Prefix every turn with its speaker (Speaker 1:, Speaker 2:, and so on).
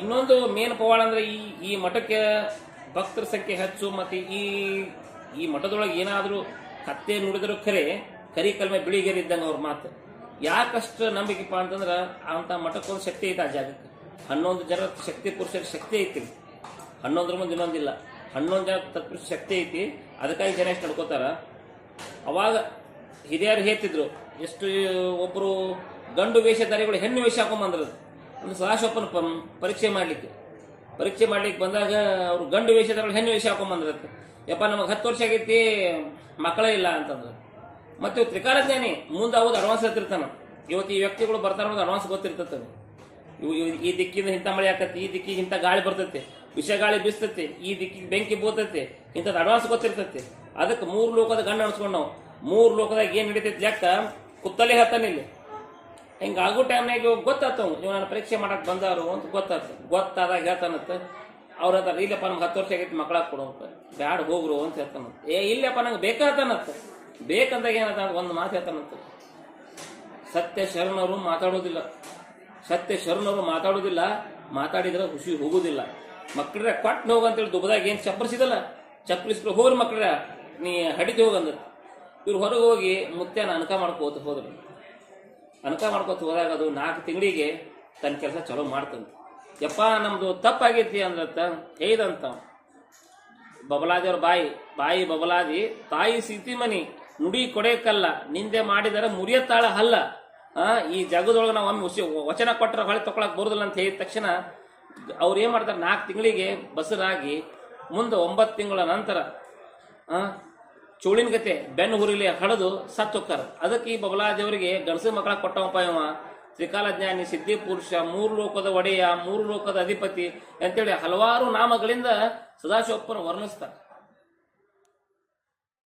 Speaker 1: ಇನ್ನೊಂದು ಮೇನ್ ಪವಾಡ ಅಂದ್ರೆ ಈ ಈ ಮಠಕ್ಕೆ ಭಕ್ತರ ಸಂಖ್ಯೆ ಹೆಚ್ಚು, ಮತ್ತೆ ಈ ಈ ಮಠದೊಳಗೆ ಏನಾದರೂ ಕತ್ತೆ ನುಡಿದ್ರು ಖರೆ ಕರಿ ಕಲ್ಮೆ ಬಿಳಿಗೆರೆ ಇದ್ದಂಗೆ ಅವ್ರ ಮಾತು. ಯಾಕಷ್ಟು ನಂಬಿಕೆಪ್ಪ ಅಂತಂದ್ರೆ ಅಂತ ಮಠಕ್ಕೊಂದು ಶಕ್ತಿ ಐತೆ ಆ ಜಾಗಕ್ಕೆ. ಹನ್ನೊಂದು ಜನ ಶಕ್ತಿ ಪುರುಷರ ಶಕ್ತಿ ಐತಿ. ಹನ್ನೊಂದ್ರ ಮುಂದೆ ಇನ್ನೊಂದಿಲ್ಲ ಹನ್ನೊಂದು ಜನ ತತ್ಪುರುಷ ಶಕ್ತಿ ಐತಿ. ಅದಕ್ಕಾಗಿ ಜನ ಎಷ್ಟು ನಡ್ಕೋತಾರ? ಅವಾಗ ಹಿರಿಯರು ಹೇಳ್ತಿದ್ರು, ಎಷ್ಟು ಒಬ್ಬರು ಗಂಡು ವೇಷಧಾರಿಗಳು ಹೆಣ್ಣು ವೇಷ ಹಾಕೊಂಬಂದ್ರು ಒಂದು ಸದಾಶಿವಪ್ಪನ ಪರೀಕ್ಷೆ ಮಾಡ್ಲಿಕ್ಕೆ. ಪರೀಕ್ಷೆ ಮಾಡ್ಲಿಕ್ಕೆ ಬಂದಾಗ ಅವರು ಗಂಡು ವೇಷಧಾರಿಗಳು ಹೆಣ್ಣು ವೇಷ ಹಾಕೊಂಬಂದ್ರತ್ತೆ ಯಪ್ಪ, ನಮಗೆ ಹತ್ತು ವರ್ಷ ಆಗೈತಿ, ಮಕ್ಕಳೇ ಇಲ್ಲ ಅಂತಂದ್ರೆ. ಮತ್ತೆ ತ್ರಿಕಾಲಜ್ಞಾನಿ, ಮುಂದೆ ಅವ್ದು ಅಡ್ವಾನ್ಸ್ ಹತ್ತಿರ್ತಾನ ಇವತ್ತು ಈ ವ್ಯಕ್ತಿಗಳು ಬರ್ತಾರ ಅನ್ನೋದು ಅಡ್ವಾನ್ಸ್ ಗೊತ್ತಿರ್ತದೆ ಇವು ಈ ದಿಕ್ಕಿಂದ ಇಂಥ ಮಳೆ ಆಕತಿ ಈ ದಿಕ್ಕಿಗೆ ಇಂಥ ಗಾಳಿ ಬರ್ತೈತೆ, ವಿಷ ಗಾಳಿ ಬೀಸ್ತೈತಿ, ಈ ದಿಕ್ಕಿಗೆ ಬೆಂಕಿ ಬೋತೈತೆ ಇಂಥದ್ದು ಅಡ್ವಾನ್ಸ್ ಗೊತ್ತಿರ್ತೈತಿ. ಅದಕ್ಕೆ ಮೂರು ಲೋಕದ ಗಂಡ ಅನ್ಸ್ಕೊಂಡು ನಾವು. ಮೂರು ಲೋಕದಾಗ ಏನು ನಡೀತೈತಿ ಲೆಕ್ಕ? ಕುತ್ತಲೇ ಹತ್ತಾನಿಲ್ಲ ಹಿಂಗೆ ಆಗೋ ಟೈಮ್ನಾಗ ಗೊತ್ತಾತು ನೀವು ನಾನು ಪರೀಕ್ಷೆ ಮಾಡಕ್ಕೆ ಬಂದವರು ಅಂತ ಗೊತ್ತಾತು ಗೊತ್ತಾದಾಗ ಹೇಳ್ತಾನಂತ, ಅವ್ರ ಹತ್ರ ಇಲ್ಲಪ್ಪ ನಮ್ಗೆ ಹತ್ತು ವರ್ಷ ಆಗೈತಿ ಮಕ್ಕಳಾಗ ಕೊಡು ಅಂತ. ಬ್ಯಾಡ ಹೋಗ್ರು ಅಂತ ಹೇಳ್ತಾನಂತ. ಏ, ಇಲ್ಲಪ್ಪ, ನಂಗೆ ಬೇಕಾತಾನಂತ ಬೇಕಂದಾಗ ಏನಂತ ಒಂದು ಮಾತು ಹೇಳ್ತಾನಂತ. ಸತ್ಯ ಶರಣರು ಮಾತಾಡೋದಿಲ್ಲ. ಸತ್ಯ ಶರಣರು ಮಾತಾಡೋದಿಲ್ಲ. ಮಾತಾಡಿದ್ರೆ ಖುಷಿ ಹೋಗುದಿಲ್ಲ. ಮಕ್ಕಳ ಕೊಟ್ಟು ಹೋಗಂತೇಳಿ ದುಬ್ಬದಾಗ ಏನು ಚಪ್ಪರಿಸಿದಲ್ಲ? ಚಪ್ಪರಿಸ್ಬಿಟ್ಟು ಹೋಗ್ರಿ ಮಕ್ಕಳ ನೀ ಹಡಿತಿ ಹೋಗಂದ್ರೆ ಇವ್ರು ಹೊರಗೆ ಹೋಗಿ ಮುತ್ಯಾನ ಅನಕ ಮಾಡ್ಕೋತ ಹೋದ್ರು. ಅನಕ ಮಾಡ್ಕೋತ ಹೋದಾಗ ಅದು ನಾಲ್ಕು ತಿಂಗಳಿಗೆ ತನ್ನ ಕೆಲಸ ಚಲೋ ಮಾಡ್ತಂತ. ಯಪ್ಪ, ನಮ್ದು ತಪ್ಪಾಗೈತಿ ಅಂದ್ರತ್ತ ಹೇಯ್ದಂತ ಬಬಲಾದಿಯವ್ರ ಬಾಯಿ ಬಾಯಿ ಬಬಲಾದಿ, ತಾಯಿ ಸೀತಿಮನಿ ನುಡಿ ಕೊಡೇಕಲ್ಲ, ನಿಂದೆ ಮಾಡಿದರೆ ಮುರಿಯತ್ತಾಳ ಹಲ್ಲ. ಈ ಜಗದೊಳಗೆ ನಾವು ಒಮ್ಮೆ ವಚನ ಕೊಟ್ಟರೆ ಹೊಳೆ ತಕೊಳಕ್ ಬರೋದಿಲ್ಲ ಅಂತ ಹೇಳಿದ ತಕ್ಷಣ ಅವ್ರು ಏನು ಮಾಡ್ತಾರೆ, ನಾಲ್ಕು ತಿಂಗಳಿಗೆ ಬಸರಾಗಿ, ಮುಂದೆ ಒಂಬತ್ತು ತಿಂಗಳ ನಂತರ ಚೋಳಿನ ಗತೆ, ಬೆನ್ನು ಹುರಿಲಿ ಹಡದು ಸತ್ತು ಹೋಗ್ತಾರ ಅದಕ್ಕೆ ಈ ಬಬಲಾದೇವರಿಗೆ ಗಣಸು ಮಕ್ಕಳ ಕೊಟ್ಟವಪ್ಪ ಇವ ತ್ರಿಕಾಲಜ್ಞಾನಿ ಸಿದ್ಧಿ ಪುರುಷ, ಮೂರು ಲೋಕದ ಒಡೆಯ, ಮೂರು ಲೋಕದ ಅಧಿಪತಿ ಅಂತೇಳಿ ಹಲವಾರು ನಾಮಗಳಿಂದ ಸದಾಶಿವಪ್ಪನ ವರ್ಣಿಸ್ತಾರೆ.